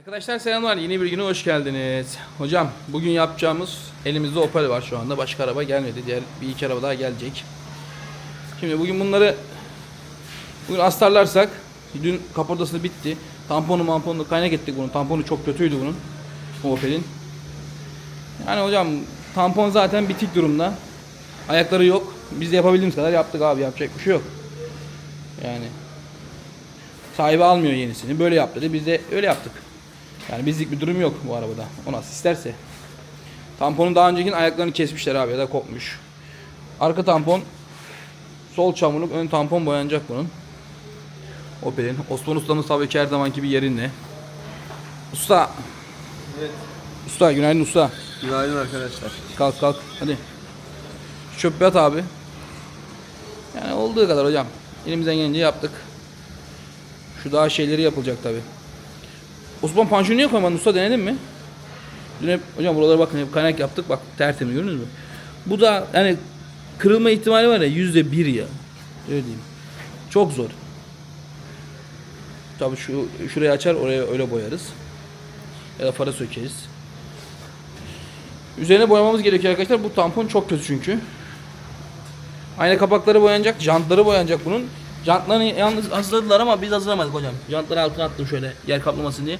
Arkadaşlar selamlar. Yeni bir güne hoş geldiniz. Hocam bugün yapacağımız elimizde Opel var şu anda. Başka araba gelmedi. Diğer bir iki araba daha gelecek. Şimdi bugün bunları bugün astarlarsak dün kaportası bitti. Tamponu mamponu kaynak ettik bunun. Tamponu çok kötüydü bunun. bu Opel'in. Yani hocam tampon zaten bitik durumda. Ayakları yok. Biz de yapabildiğimiz kadar yaptık abi. Yapacak bir şey yok. Yani sahibi almıyor yenisini. Böyle yap dedi. Biz de öyle yaptık. Yani bizlik bir durum yok bu arabada. O nasıl isterse. Tamponun daha önceki ayaklarını kesmişler abi ya da kopmuş. Arka tampon sol çamurluk, ön tampon boyanacak bunun. Opel'in. Osman Usta'nın tabii ki her zamanki bir yerinde. Usta. Evet. Usta günaydın usta. Günaydın arkadaşlar. Kalk kalk hadi. Çöp at abi. Yani olduğu kadar hocam. Elimizden gelince yaptık. Şu daha şeyleri yapılacak tabi. Osman panjuru niye koymadın usta denedin mi? Dün hep hocam buralara bakın hep kaynak yaptık bak tertemiz gördünüz mü? Bu da yani kırılma ihtimali var ya yüzde bir ya. Öyle diyeyim. Çok zor. Tabi şu şurayı açar oraya öyle boyarız. Ya da fara sökeriz. Üzerine boyamamız gerekiyor arkadaşlar. Bu tampon çok kötü çünkü. Ayna kapakları boyanacak, jantları boyanacak bunun. Jantlarını yalnız hazırladılar ama biz hazırlamadık hocam. Jantları altına attım şöyle yer kaplamasın diye.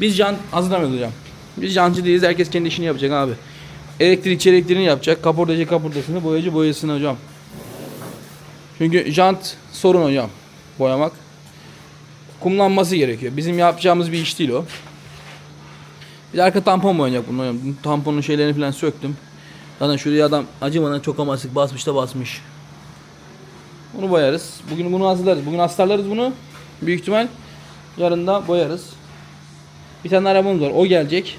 Biz jant hazırlamıyoruz hocam. Biz jantçı değiliz. Herkes kendi işini yapacak abi. Elektrikçi elektriğini yapacak. Kaportacı kaportasını, boyacı boyasını hocam. Çünkü jant sorun hocam. Boyamak. Kumlanması gerekiyor. Bizim yapacağımız bir iş değil o. Bir de arka tampon boyanacak bunun hocam. Tamponun şeylerini falan söktüm. Zaten şuraya adam acımadan çok amasık basmış da basmış. Bunu boyarız. Bugün bunu hazırlarız. Bugün astarlarız bunu. Büyük ihtimal yarın da boyarız. Bir tane arabamız var. O gelecek.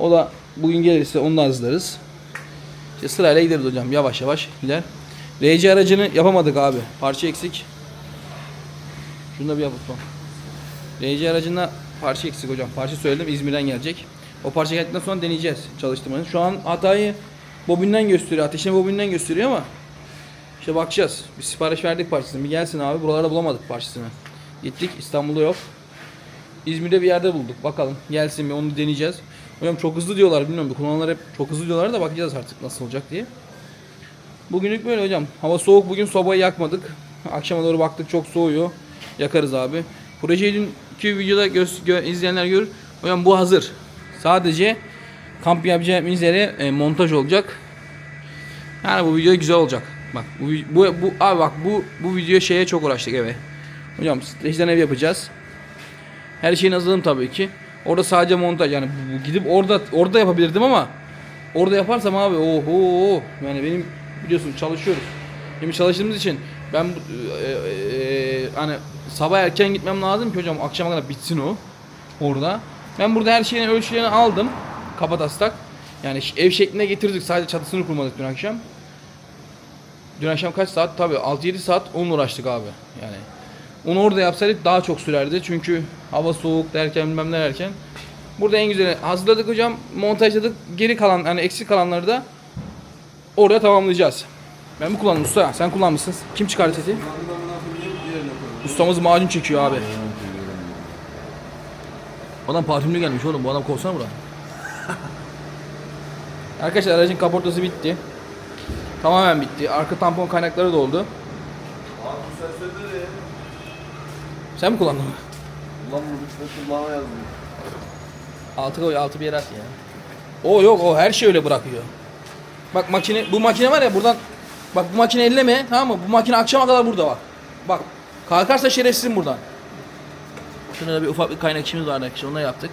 O da bugün gelirse onu da hazırlarız. İşte sırayla gideriz hocam. Yavaş yavaş gider. RC aracını yapamadık abi. Parça eksik. Şunu da bir yapalım. RC aracında parça eksik hocam. Parça söyledim İzmir'den gelecek. O parça geldikten sonra deneyeceğiz çalıştırmayı. Şu an hatayı bobinden gösteriyor. Ateşleme bobinden gösteriyor ama işte bakacağız. Bir sipariş verdik parçasını. Bir gelsin abi. Buralarda bulamadık parçasını. Gittik İstanbul'da yok. İzmir'de bir yerde bulduk. Bakalım gelsin bir onu deneyeceğiz. Hocam çok hızlı diyorlar bilmiyorum. Kullananlar hep çok hızlı diyorlar da bakacağız artık nasıl olacak diye. Bugünlük böyle hocam. Hava soğuk bugün sobayı yakmadık. Akşama doğru baktık çok soğuyor. Yakarız abi. Projeyi dünkü videoda göz, gö- izleyenler görür. Hocam bu hazır. Sadece kamp yapacağımız yere e, montaj olacak. Yani bu video güzel olacak. Bak bu bu, bu abi bak bu bu video şeye çok uğraştık eve. Hocam streçten ev yapacağız. Her şeyin hazırladım tabii ki. Orada sadece montaj yani gidip orada orada yapabilirdim ama orada yaparsam abi oho yani benim biliyorsun çalışıyoruz. Şimdi çalıştığımız için ben e, e, e, hani sabah erken gitmem lazım ki hocam akşama kadar bitsin o orada. Ben burada her şeyin ölçülerini aldım. Kapatastak. Yani ev şeklinde getirdik. Sadece çatısını kurmadık dün akşam. Dün akşam kaç saat? Tabii 6-7 saat onunla uğraştık abi. Yani onu orada yapsaydık daha çok sürerdi. Çünkü hava soğuk derken bilmem ne derken. Burada en güzeli hazırladık hocam. Montajladık. Geri kalan yani eksik kalanları da orada tamamlayacağız. Ben mi kullandım usta? Sen kullanmışsın. Kim çıkardı sesi? Ustamız macun çekiyor abi. Adam parfümlü gelmiş oğlum. Bu adam kovsana bura. Arkadaşlar aracın kaportası bitti. Tamamen bitti. Arka tampon kaynakları doldu. Abi sen söyle de. Sen mi kullandın? Bu lütfen kulağıma yazdım. Altı koy, altı bir yere at ya. O yok, o her şey öyle bırakıyor. Bak makine, bu makine var ya buradan, bak bu makine elleme tamam mı? Bu makine akşama kadar burada bak. Bak, kalkarsa şerefsizim buradan. Şurada da bir ufak bir kaynak işimiz vardı arkadaşlar, onu da yaptık.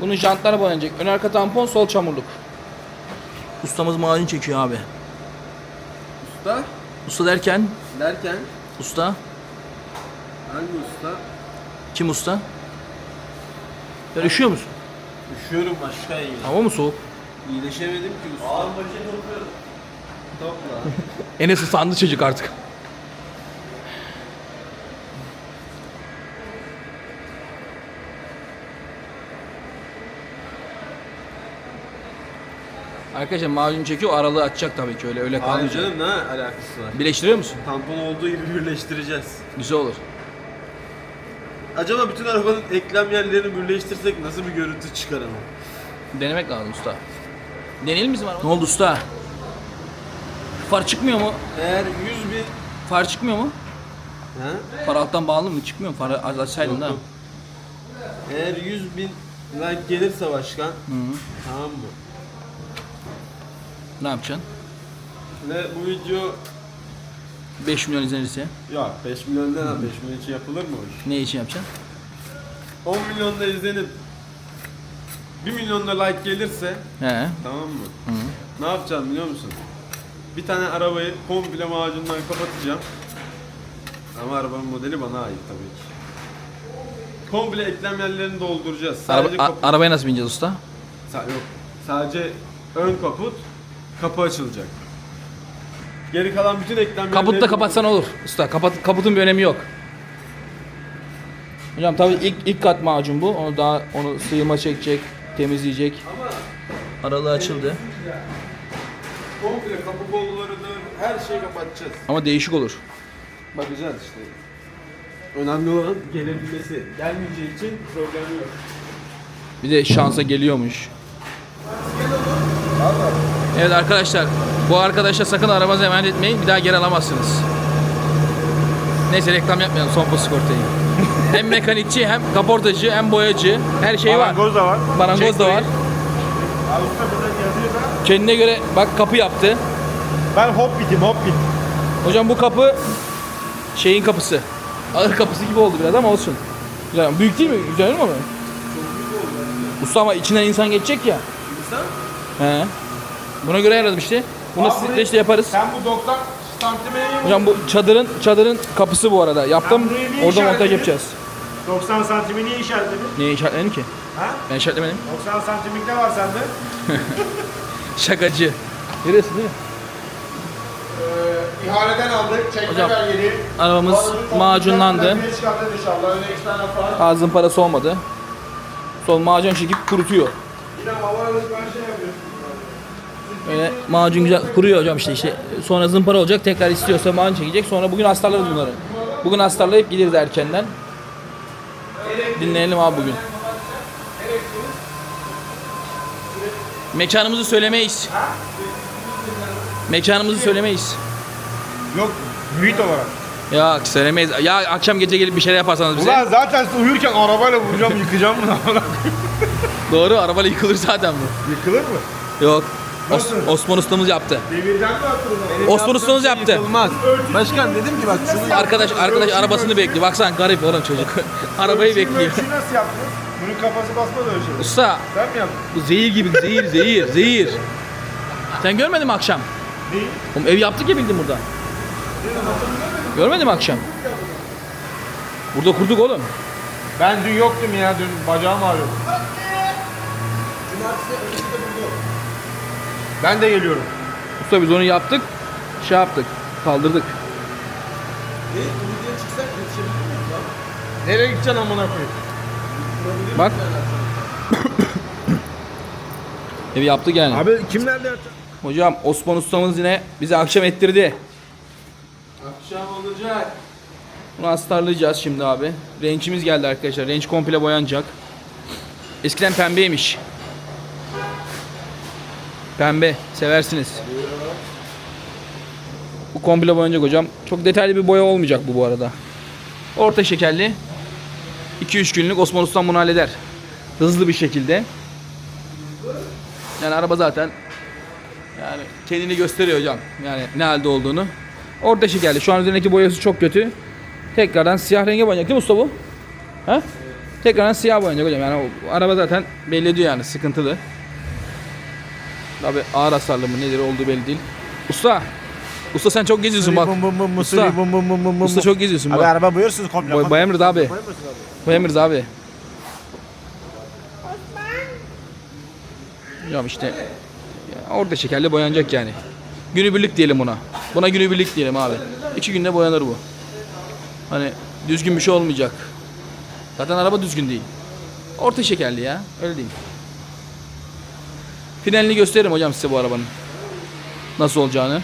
Bunun jantları boyanacak. Ön arka tampon, sol çamurluk. Ustamız macun çekiyor abi. Usta Usta derken, derken usta, hangi usta? kim usta? Sen üşüyor musun? Üşüyorum aşağı iyi. Hava mı soğuk? İyileşemedim ki usta. Ağır başa topluyorum. Topla. Enes ıslandı çocuk artık. Arkadaşlar macun çekiyor aralığı açacak tabii ki öyle öyle Hayır kalmayacak. canım ne alakası var? Birleştiriyor musun? Tampon olduğu gibi birleştireceğiz. Güzel olur. acaba bütün arabanın eklem yerlerini birleştirsek nasıl bir görüntü çıkar ama? Denemek lazım usta. Deneyelim bizim araba. Ne oldu usta? Far çıkmıyor mu? Eğer 100 bin... Far çıkmıyor mu? Ha? Far alttan bağlı mı? Çıkmıyor mu? Farı az açsaydın Yok, da. yok. Eğer 100 bin like gelirse başkan, Hı. tamam mı? Ne yapacaksın? Ve bu video 5 milyon izlenirse ya 5 milyon ne lan 5 milyon için yapılır mı o iş? ne için yapacaksın? 10 milyonda izlenip 1 milyonda like gelirse He. tamam mı? Hı. Ne yapacağım biliyor musun? Bir tane arabayı komple macundan kapatacağım. Ama arabanın modeli bana ait tabii ki. Komple eklem yerlerini dolduracağız. Sadece Araba, a- kaput- arabaya nasıl bineceğiz usta? Sa- yok. Sadece ön kaput, kapı açılacak. Geri kalan bütün eklem Kaputu da kapatsan olur. Usta kapat, kaputun bir önemi yok. Hocam tabii ilk ilk kat macun bu. Onu daha onu sıyırma çekecek, temizleyecek. Ama Aralığı açıldı. komple kapı kollarını her şeyi kapatacağız. Ama değişik olur. Bakacağız işte. Önemli olan gelebilmesi. Gelmeyeceği için problem yok. Bir de şansa geliyormuş. Evet arkadaşlar, bu arkadaşa sakın arabanızı emanet etmeyin. Bir daha geri alamazsınız. Neyse reklam yapmayalım son sigortayı. hem mekanikçi, hem kaportacı, hem boyacı. Her şey var. Marangoz da var. Marangoz da var. Abi usta burada yazıyor da. Kendine göre bak kapı yaptı. Ben Hobbit'im Hobbit. Hocam bu kapı şeyin kapısı. Ağır kapısı gibi oldu biraz ama olsun. Güzel. Büyük değil mi? Güzel değil mi ama? Usta ama içinden insan geçecek ya. İnsan He. Buna göre ayarladım işte. Bunu streçle yaparız. Sen bu 90 santime niye Hocam bu çadırın çadırın kapısı bu arada. Yaptım. Ben burayı niye Orada montaj yapacağız. 90 santimi niye işaretledin? Niye işaretledin ki? Ha? Ben işaretlemedim. 90 santimlik ne var sende? Şakacı. Görüyorsun değil mi? Ee, ihaleden aldık. Çekme Hocam, belgeli. Arabamız macunlandı. trafiğe çıkartacağız inşallah. Öyle iki tane falan. Ağzın parası olmadı. Sol macun çekip kurutuyor. Yine havaladık ben şey yapıyorum. Öyle macun güzel kuruyor hocam işte işte sonra zımpara olacak tekrar istiyorsa macun çekecek sonra bugün astarlarız bunları. Bugün astarlayıp gideriz erkenden. Dinleyelim abi bugün. Mekanımızı söylemeyiz. Mekanımızı söylemeyiz. Yok mühit olarak. Ya söylemeyiz. Ya akşam gece gelip bir şeyler yaparsanız bize. Ulan zaten uyurken arabayla vuracağım yıkacağım bunu. Doğru arabayla yıkılır zaten bu. Yıkılır mı? Yok. Os-? Osman ustamız yaptı. Devirden mi Osman ustamız yaptı. Yıkılmaz. Başkan dedim ki bak şunu Arkadaş arkadaş arabasını bekliyor. Baksana garip oğlum çocuk. Arabayı bekliyor. Ölçüyü nasıl yaptın? Bunun kafası basmadı ölçüyü. Usta Sen mi yaptın? bu zehir gibi zehir zehir zehir. Sen görmedin mi akşam? Neyi? Oğlum ev yaptık ya bildim burada. Görmedin mi akşam? Burada kurduk oğlum. Ben dün yoktum ya dün bacağım ağrıyordu. Ben de geliyorum. Usta biz onu yaptık. Şey yaptık. Kaldırdık. Nereye gideceksin amına koyayım? Bak. Evi yaptık yani. Abi kim nerede yatacak? Hocam Osman ustamız yine bizi akşam ettirdi. akşam olacak. Bunu astarlayacağız şimdi abi. Rençimiz geldi arkadaşlar. Renç komple boyanacak. Eskiden pembeymiş. Pembe. Seversiniz. Bu komple boyanacak hocam. Çok detaylı bir boya olmayacak bu bu arada. Orta şekerli. 2-3 günlük Osman Ustam bunu halleder. Hızlı bir şekilde. Yani araba zaten yani kendini gösteriyor hocam. Yani ne halde olduğunu. Orta şekerli. Şu an üzerindeki boyası çok kötü. Tekrardan siyah renge boyanacak değil mi usta bu? Ha? Tekrardan siyah boyanacak hocam. Yani araba zaten belli ediyor yani sıkıntılı. Tabi ağır hasarlı mı nedir olduğu belli değil. Usta. Usta sen çok geziyorsun bak. Bum bum bum Usta. Bum bum bum bum. Usta çok geziyorsun Abi bak. araba buyursunuz komple. Boy, Bayemriz abi. Bayemriz abi. Hocam işte ya orada şekerli boyanacak yani. Günübirlik diyelim buna. Buna günübirlik diyelim abi. İki günde boyanır bu. Hani düzgün bir şey olmayacak. Zaten araba düzgün değil. Orta şekerli ya. Öyle değil. Finalini gösteririm hocam size bu arabanın. Nasıl olacağını.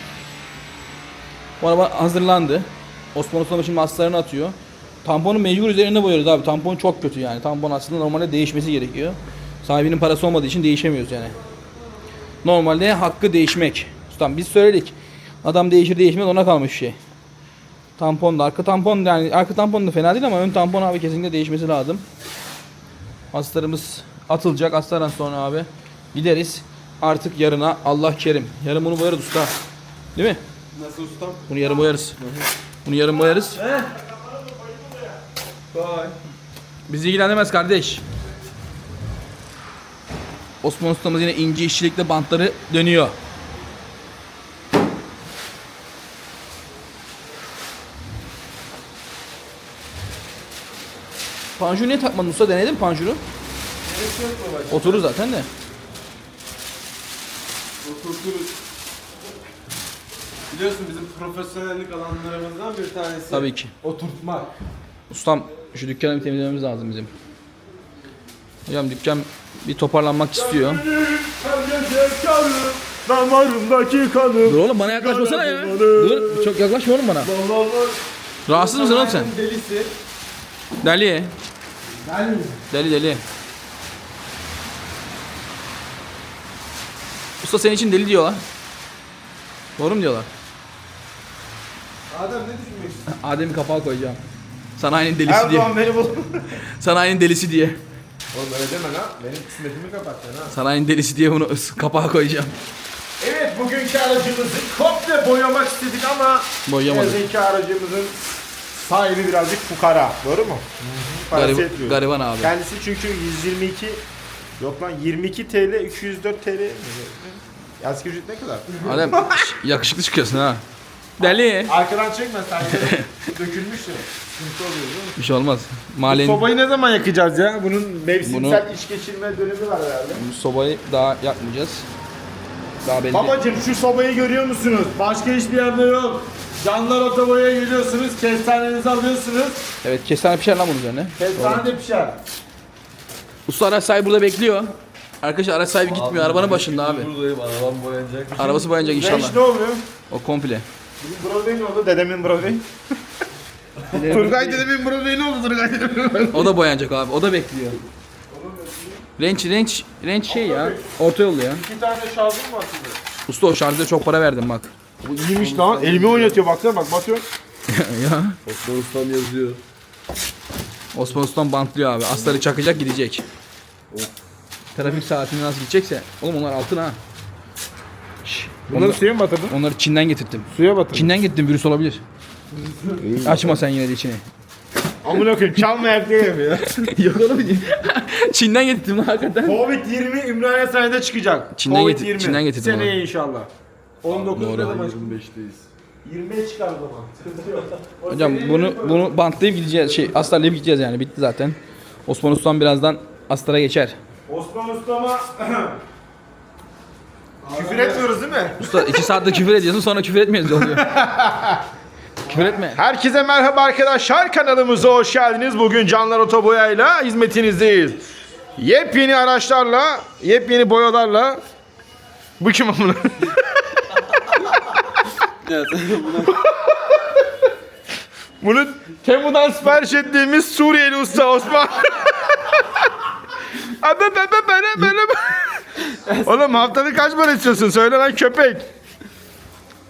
Bu araba hazırlandı. Osman Usta şimdi aslarını atıyor. Tamponu mecbur üzerine boyuyoruz abi. Tampon çok kötü yani. Tampon aslında normalde değişmesi gerekiyor. Sahibinin parası olmadığı için değişemiyoruz yani. Normalde hakkı değişmek. Ustam biz söyledik. Adam değişir değişmez ona kalmış bir şey. Tampon da arka tampon yani arka tampon da fena değil ama ön tampon abi kesinlikle değişmesi lazım. Astarımız atılacak. Astardan sonra abi gideriz. Artık yarına Allah kerim. Yarın bunu boyarız usta. Değil mi? Nasıl ustam? Bunu yarın boyarız. Bunu yarın boyarız. Vay. Bizi ilgilendirmez kardeş. Osman ustamız yine ince işçilikle bantları dönüyor. Panjuru niye takmadın usta? Denedin mi panjuru? Oturur zaten de. Oturturuz. Biliyorsun bizim profesyonellik alanlarımızdan bir tanesi. Tabii ki. Oturtmak. Ustam şu dükkanı bir temizlememiz lazım bizim. Hocam dükkan bir toparlanmak istiyor. Damarımdaki kanım. Dur oğlum bana yaklaşmasana ya. Dur çok yaklaşma oğlum bana. Rahatsız mısın oğlum sen? Delisi. Deli. Ben Deli deli. Usta senin için deli diyorlar. Doğru mu diyorlar? Adem ne düşünmek Adem'i kapağa koyacağım. Sanayinin delisi diye. Erdoğan beni bul. Sanayinin delisi diye. Oğlum öyle deme lan. Benim kısmetimi kapatacaksın ha. Sanayinin delisi diye bunu kapağa koyacağım. Evet bugünkü aracımızı komple boyamak istedik ama yazık ki aracımızın sahibi birazcık fukara. Doğru mu? Parası Garip, yetmiyor. gariban abi. Kendisi çünkü 122 yok lan 22 TL 204 TL? Asgari ücret ne kadar? Adem yakışıklı çıkıyorsun ha. Deli. Arkadan çekme sadece dökülmüş ya. Sıkıntı oluyor değil mi? Bir şey olmaz. Mahallenin Sobayı ne zaman yakacağız ya? Bunun mevsimsel Bunu- iş geçirme dönemi var herhalde. bu sobayı daha yakmayacağız. Daha belli. Babacım şu sobayı görüyor musunuz? Başka hiçbir yerde yok. Canlar otoboya geliyorsunuz, kestanenizi alıyorsunuz. Evet kestane pişer lan bunun üzerine. Kestane de pişer. Usta araç sahibi burada bekliyor. Arkadaşlar araç sahibi gitmiyor. Arabanın başında abi. Buradayım arabam boyanacak. Arabası boyanacak inşallah. ne oluyor? O komple. Broadway ne oldu? Dedemin Broadway. Turgay dedemin Broadway ne oldu Turgay dedemin? O da boyanacak abi. O da bekliyor. Renç, renç, renç şey ya. Orta yolu ya. İki tane şarjım var sizde. Usta o şarjda çok para verdim bak. Bu iyiymiş lan. Elimi oynatıyor baksana bak batıyor. ya. Osman ustam yazıyor. Osman Ustam bantlıyor abi. Astarı çakacak gidecek. Trafik saatini nasıl gidecekse. Oğlum onlar altın ha. Şş, Bunları suya mı batırdın? Onları Çin'den getirttim. Suya batırdın. Çin'den getirdim virüs olabilir. Açma sen yine de içini. Amına koyayım çalmayak diye ya. Yok oğlum. Çin'den getirdim lan hakikaten. Covid 20 Ümraniye sayede çıkacak. Çin'den Covid getir- Çin'den getirdim Seneye inşallah. 19 Doğru. ne zaman? 25'teyiz. 20'ye çıkar o zaman. Sıkıntı yok. O Hocam bunu bunu bantlayıp gideceğiz. Şey astarlayıp gideceğiz yani. Bitti zaten. Osman Ustam birazdan astara geçer. Osman Usta'ma küfür etmiyoruz değil mi? Usta iki saatte küfür ediyorsun sonra küfür etmiyoruz oluyor. küfür etme. Herkese merhaba arkadaşlar kanalımıza hoş geldiniz. Bugün Canlar Otoboya'yla hizmetinizdeyiz. Yepyeni araçlarla, yepyeni boyalarla bu kim amına? Evet. Bunu Temu'dan sipariş ettiğimiz Suriyeli usta Osman. Abi be be be be be. Oğlum haftalık kaç para istiyorsun? Söyle lan köpek.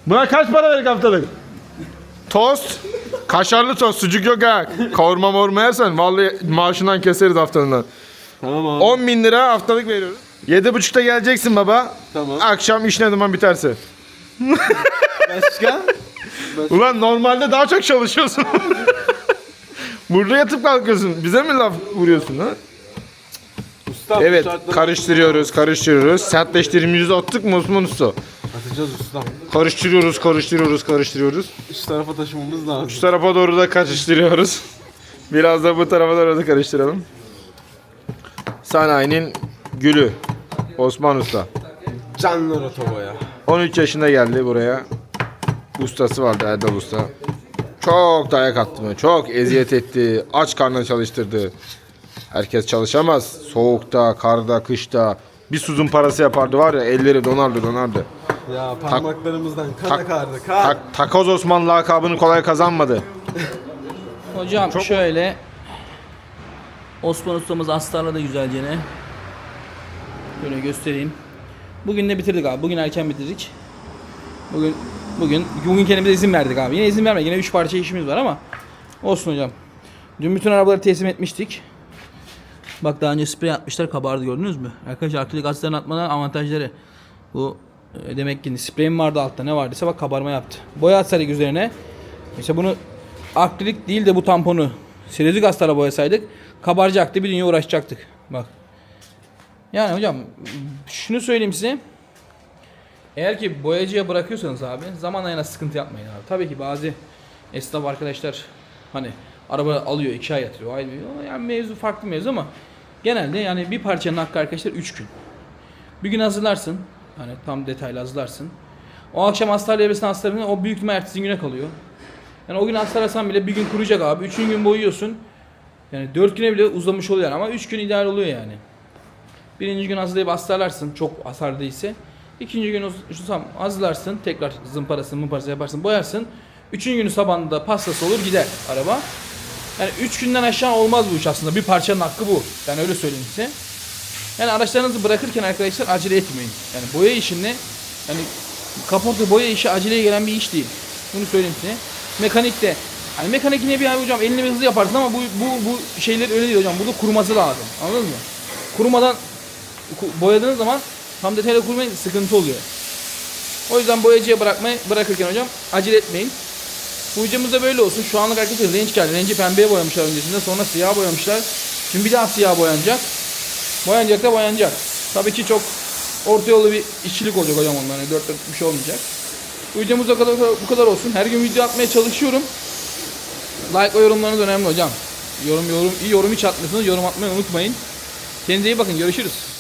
Buna kaç para verdik haftalık? Tost. Kaşarlı tost. Sucuk yok ha. Kavurma morma yersen vallahi maaşından keseriz haftalığından. tamam abi. 10 bin lira haftalık veriyoruz. 7.30'da geleceksin baba. Tamam. Akşam iş ne zaman biterse. Başka? Ulan normalde daha çok çalışıyorsun. Burada yatıp kalkıyorsun. Bize mi laf vuruyorsun ha? Ustam Evet bu şartları karıştırıyoruz karıştırıyoruz. Sertleştirimizi attık mı Osman Usta? atacağız ustam. Karıştırıyoruz karıştırıyoruz karıştırıyoruz. Şu tarafa taşımamız lazım. Şu tarafa doğru da karıştırıyoruz. Biraz da bu tarafa doğru da karıştıralım. Sanayinin gülü Osman Usta. Canlar otoboya. 13 yaşında geldi buraya. Ustası vardı Erdal Usta. Çok dayak attı mı? Çok eziyet etti. Aç karnına çalıştırdı. Herkes çalışamaz. Soğukta, karda, kışta. Bir suzun parası yapardı var ya elleri donardı donardı. Ya parmaklarımızdan kan Tak- akardı. Kan. Tak, Takoz Osman lakabını kolay kazanmadı. Hocam Çok- şöyle Osman ustamız astarla da güzelce ne. Böyle göstereyim. Bugün de bitirdik abi. Bugün erken bitirdik. Bugün bugün bugün kendimize izin verdik abi. Yine izin vermedik. Yine 3 parça işimiz var ama olsun hocam. Dün bütün arabaları teslim etmiştik. Bak daha önce sprey atmışlar kabardı gördünüz mü? Arkadaşlar akrilik astarını atmanın avantajları. Bu e, demek ki spreyim vardı altta ne vardıysa bak kabarma yaptı. Boya atsaydık üzerine. Mesela bunu akrilik değil de bu tamponu selülozik astara boyasaydık kabaracaktı bir dünya uğraşacaktık. Bak. Yani hocam şunu söyleyeyim size. Eğer ki boyacıya bırakıyorsanız abi zaman ayına sıkıntı yapmayın abi. Tabii ki bazı esnaf arkadaşlar hani araba alıyor iki ay yatırıyor ay diyor. Yani mevzu farklı mevzu ama genelde yani bir parçanın hakkı arkadaşlar 3 gün. Bir gün hazırlarsın. Hani tam detaylı hazırlarsın. O akşam hastane levresini hastalarını o büyük ihtimal ertesi güne kalıyor. Yani o gün hastalasan bile bir gün kuruyacak abi. Üçüncü gün boyuyorsun. Yani dört güne bile uzamış oluyor ama üç gün ideal oluyor yani. Birinci gün hazırlayıp hastalarsın çok hasar değilse. İkinci gün ustam hazırlarsın. Tekrar zımparasını mımparası yaparsın boyarsın. Üçüncü günü sabahında pastası olur gider araba. Yani üç günden aşağı olmaz bu iş aslında. Bir parçanın hakkı bu. Ben öyle söyleyeyim size. Yani araçlarınızı bırakırken arkadaşlar acele etmeyin. Yani boya işinde yani kaporta boya işi aceleye gelen bir iş değil. Bunu söyleyeyim size. Mekanikte hani mekanik yine bir abi hocam elini hızlı yaparsın ama bu bu bu şeyler öyle değil hocam. Burada kuruması lazım. Anladınız mı? Kurumadan ku- boyadığınız zaman tam detaylı kurmayın sıkıntı oluyor. O yüzden boyacıya bırakmayı bırakırken hocam acele etmeyin. Bu videomuz da böyle olsun. Şu anlık arkadaşlar range geldi. Range'i pembeye boyamışlar öncesinde. Sonra siyah boyamışlar. Şimdi bir daha siyah boyanacak. Boyanacak da boyanacak. Tabii ki çok orta yolu bir işçilik olacak hocam onların. Yani dört dört bir şey olmayacak. Videomuz bu kadar, bu kadar olsun. Her gün video atmaya çalışıyorum. Like ve yorumlarınız önemli hocam. Yorum yorum iyi yorum hiç atmıyorsunuz. Yorum atmayı unutmayın. Kendinize iyi bakın. Görüşürüz.